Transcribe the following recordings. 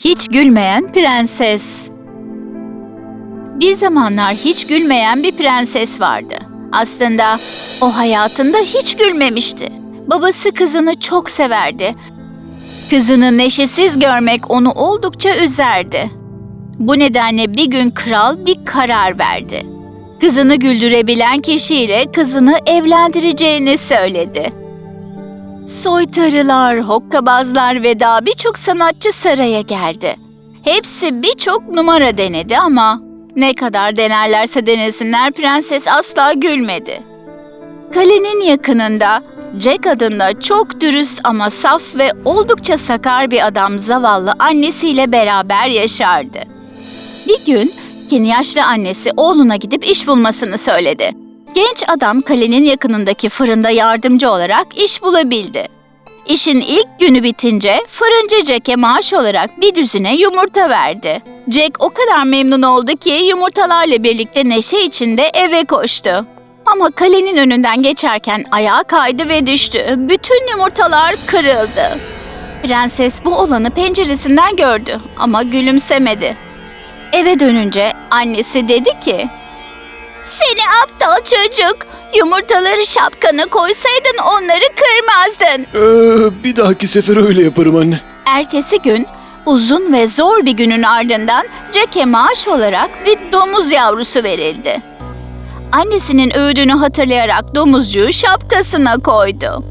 Hiç gülmeyen prenses. Bir zamanlar hiç gülmeyen bir prenses vardı. Aslında o hayatında hiç gülmemişti. Babası kızını çok severdi. Kızını neşesiz görmek onu oldukça üzerdi. Bu nedenle bir gün kral bir karar verdi. Kızını güldürebilen kişiyle kızını evlendireceğini söyledi. Soytarılar, hokkabazlar ve daha birçok sanatçı saraya geldi. Hepsi birçok numara denedi ama ne kadar denerlerse denesinler prenses asla gülmedi. Kalenin yakınında Jack adında çok dürüst ama saf ve oldukça sakar bir adam zavallı annesiyle beraber yaşardı. Bir gün kendi yaşlı annesi oğluna gidip iş bulmasını söyledi. Genç adam kalenin yakınındaki fırında yardımcı olarak iş bulabildi. İşin ilk günü bitince fırıncı Jack'e maaş olarak bir düzine yumurta verdi. Jack o kadar memnun oldu ki yumurtalarla birlikte neşe içinde eve koştu. Ama kalenin önünden geçerken ayağa kaydı ve düştü. Bütün yumurtalar kırıldı. Prenses bu olanı penceresinden gördü ama gülümsemedi. Eve dönünce annesi dedi ki, seni aptal çocuk. Yumurtaları şapkana koysaydın onları kırmazdın. Ee, bir dahaki sefer öyle yaparım anne. Ertesi gün uzun ve zor bir günün ardından Jack'e maaş olarak bir domuz yavrusu verildi. Annesinin öğüdünü hatırlayarak domuzcuğu şapkasına koydu.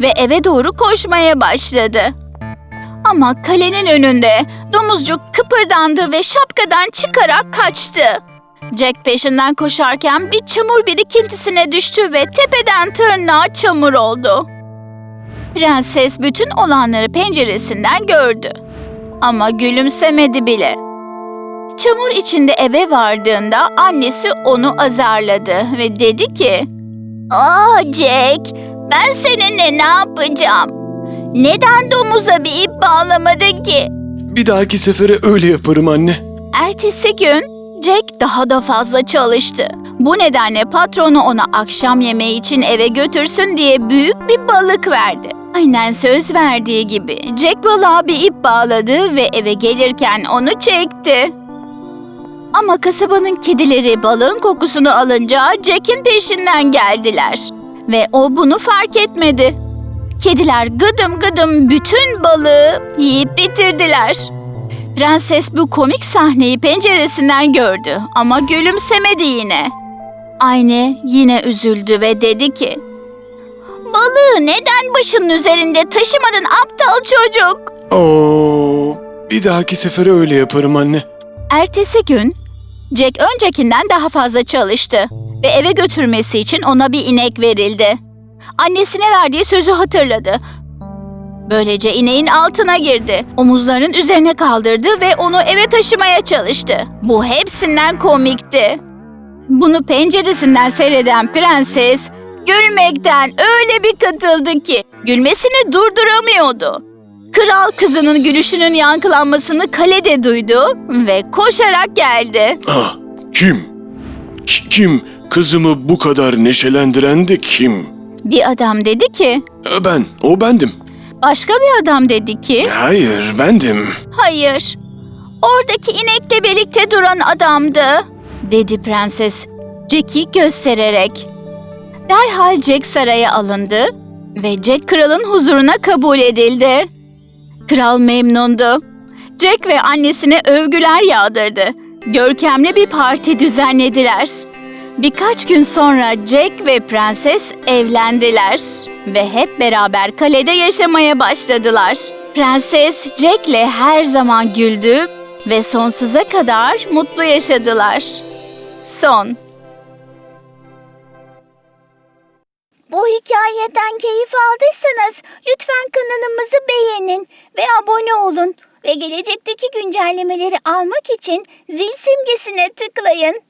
Ve eve doğru koşmaya başladı. Ama kalenin önünde domuzcuk kıpırdandı ve şapkadan çıkarak kaçtı. Jack peşinden koşarken bir çamur birikintisine düştü ve tepeden tırnağa çamur oldu. Prenses bütün olanları penceresinden gördü. Ama gülümsemedi bile. Çamur içinde eve vardığında annesi onu azarladı ve dedi ki... Aa Jack, ben seninle ne yapacağım? Neden domuza bir ip bağlamadın ki? Bir dahaki sefere öyle yaparım anne. Ertesi gün Jack daha da fazla çalıştı. Bu nedenle patronu ona akşam yemeği için eve götürsün diye büyük bir balık verdi. Aynen söz verdiği gibi Jack balığa bir ip bağladı ve eve gelirken onu çekti. Ama kasabanın kedileri balığın kokusunu alınca Jack'in peşinden geldiler. Ve o bunu fark etmedi. Kediler gıdım gıdım bütün balığı yiyip bitirdiler. Prenses bu komik sahneyi penceresinden gördü ama gülümsemedi yine. Aynı yine üzüldü ve dedi ki... Balığı neden başının üzerinde taşımadın aptal çocuk? Oo, bir dahaki sefere öyle yaparım anne. Ertesi gün Jack öncekinden daha fazla çalıştı ve eve götürmesi için ona bir inek verildi. Annesine verdiği sözü hatırladı. Böylece ineğin altına girdi. Omuzlarının üzerine kaldırdı ve onu eve taşımaya çalıştı. Bu hepsinden komikti. Bunu penceresinden seyreden prenses gülmekten öyle bir katıldı ki gülmesini durduramıyordu. Kral kızının gülüşünün yankılanmasını kalede duydu ve koşarak geldi. Ah, kim? K- kim? Kızımı bu kadar neşelendiren de kim? Bir adam dedi ki, Ee, Ben, o bendim. Başka bir adam dedi ki, Hayır, bendim. hayır. Oradaki inekle birlikte duran adamdı, dedi prenses Jack'i göstererek. Derhal Jack saraya alındı ve Jack kralın huzuruna kabul edildi. Kral memnundu. Jack ve annesine övgüler yağdırdı. Görkemli bir parti düzenlediler. Birkaç gün sonra Jack ve prenses evlendiler ve hep beraber kalede yaşamaya başladılar. Prenses Jack'le her zaman güldü ve sonsuza kadar mutlu yaşadılar. Son. Bu hikayeden keyif aldıysanız lütfen kanalımızı beğenin ve abone olun. Ve gelecekteki güncellemeleri almak için zil simgesine tıklayın.